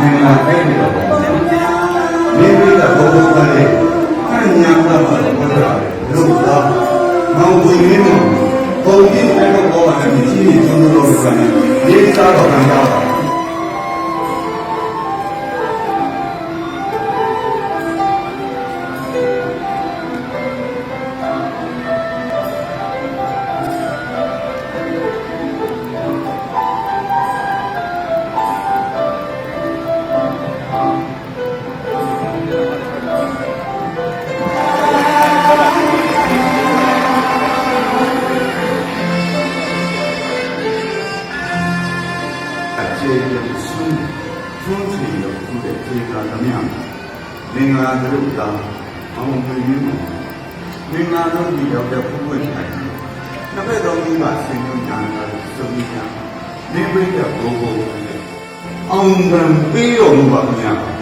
မင်္ဂလာပေးနေတော့မိမိကဘုံဘုံကလေးအညာကမှာဘုရားလို့တော့မောင်ကိုရင်းတော့ပုံကြီးနဲ့တော့ပေါ်ပါတယ်ကြီးကြီးကျွန်တော်တို့ကလည်းရေးစားတော့ခံရပါ အခြေအနေဆုံးသုံးချင်လို့ခုတဲ့ခြေကသမီးမင်္ဂလာတို့တာအောင်ပြင်းနေမင်္ဂလာတို့ဒီရောက်တဲ့ဘုရားထိုင်နှစ်ဖက်တော်ကြီးမှာဆင်ញံညာတာစုံညာမင်းပြည့်တဲ့ဘိုးဘိုးအောင်ကံပြီးတော်မူပါခင်ဗျာ